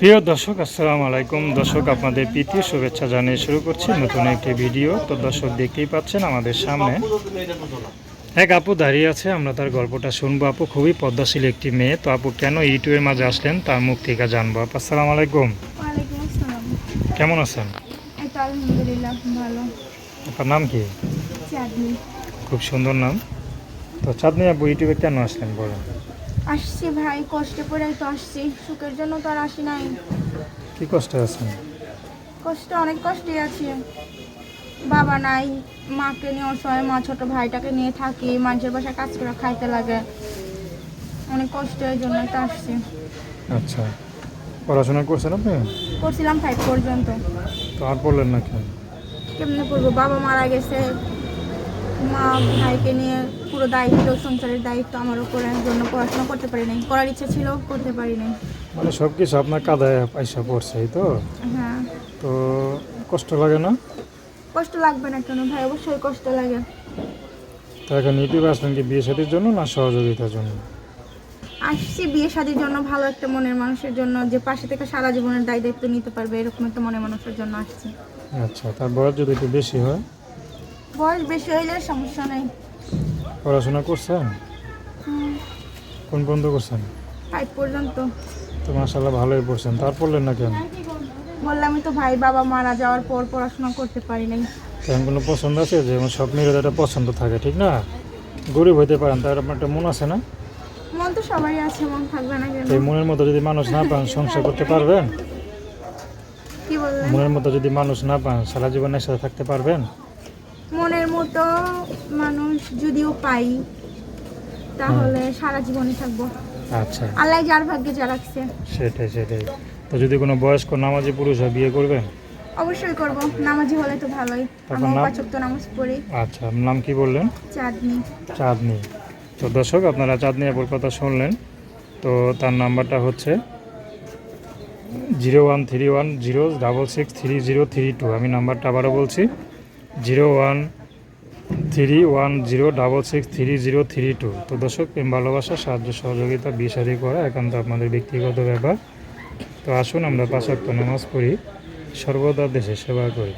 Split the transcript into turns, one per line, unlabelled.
প্রিয় দর্শক আসসালামু আলাইকুম। দর্শক আপনাদের প্রীতি শুভেচ্ছা জানিয়ে শুরু করছি নতুন একটি ভিডিও। তো দর্শক দেখতেই পাচ্ছেন আমাদের সামনে এক আপু দাঁড়িয়ে আছে। আমরা তার গল্পটা শুনব। আপু খুবই পদ্মাশীল একটি মেয়ে। তো আপু কেন ইউটিউবের মাঝে আসলেন? তার মুখ থেকে জানব। আপু আসসালামু আলাইকুম। কেমন আছেন? আপনার নাম কি? খুব সুন্দর নাম। তো চাঁদনি আপু ইউটিউবে কেন আসলেন বলেন?
আসছি ভাই কষ্টে পড়ে তো আসছি। সুখের জন্য তো আর আসি নাই।
কি কষ্ট আছেন?
কষ্ট অনেক কষ্টে আছি। বাবা নাই মাকে নিয়ে অসহায় মা ছোট ভাইটাকে নিয়ে থাকি মানুষের বাসায় কাজ করে খাইতে লাগে। অনেক কষ্ট কষ্টের জন্য তো আসছি।
আচ্ছা। পড়াশোনা করছেন আপনি?
করছিলাম ফাইভ পর্যন্ত।
তো আর পড়লেন না কেন?
কেমনে করব বাবা মারা গেছে ভাইকে নিয়ে পুরো দায়িত্ব সংসারের দায়িত্ব আমার উপরে জন্য পড়াশোনা করতে পারি নাই করার ইচ্ছা ছিল করতে পারি নাই
মানে সব কিছু আপনার কাদায় পয়সা পড়ছে তো?
হ্যাঁ।
তো কষ্ট লাগে না?
কষ্ট লাগবে না কেন ভাই? অবশ্যই কষ্ট লাগে।
তো এখন ইউটিউবে আসলেন কি বিয়ে সাথীর জন্য না সহযোগিতার জন্য?
আসছি বিয়ে শাদির জন্য ভালো একটা মনের মানুষের জন্য যে পাশে থেকে সারা জীবনের দায় দায়িত্ব নিতে পারবে এরকম একটা মনের মানুষের জন্য আসছি।
আচ্ছা তার বয়স যদি একটু বেশি হয়?
বয়স বেশি হইলে সমস্যা নেই।
পড়াশোনা করছেন? কোন পর্যন্ত করছেন?
ফাইভ পর্যন্ত।
তো মাসাল্লাহ ভালোই পড়ছেন। তার পড়লেন না কেন?
বললামই তো ভাই বাবা মারা যাওয়ার পর পড়াশোনা করতে পারি নাই।
তেমন কোনো পছন্দ আছে যেমন সব মেয়েদের একটা পছন্দ থাকে ঠিক না? গরিব হইতে পারেন তার আপনার একটা মন আছে না?
মন তো সবারই আছে মন থাকবে না কেন?
এই মনের মতো যদি মানুষ না পান সংসার করতে পারবেন?
কি বললেন?
মনের মতো যদি মানুষ না পান সারা জীবন একসাথে থাকতে পারবেন?
মনের মতো মানুষ যদিও পাই তাহলে সারা জীবনই থাকব।
আচ্ছা।
আল্লাহ যার ভাগ্যে যা রাখছে।
সেটাই সেটাই। তো যদি কোনো বয়স্ক নামাজি পুরুষ হয় বিয়ে করবেন
অবশ্যই করব। নামাজি হলে তো ভালোই। আমি
নাম?
পাচক তো নামাজ পড়ি।
আচ্ছা নাম কি বললেন?
চাঁদনি।
চাঁদনি। তো দর্শক আপনারা চাঁদনি আপুর কথা শুনলেন। তো তার নাম্বারটা হচ্ছে zero one three one zero double six three zero three two. আমি নাম্বারটা আবারও বলছি। Zero one three one zero double six three zero three two. তো দর্শক, প্রেম, ভালোবাসা, সাহায্য, সহযোগিতা বিষাদি করা একান্ত আপনাদের ব্যক্তিগত ব্যাপার। তো আসুন আমরা পাঁচ ওয়াক্ত নামাজ পড়ি, সর্বদা দেশে সেবা করি।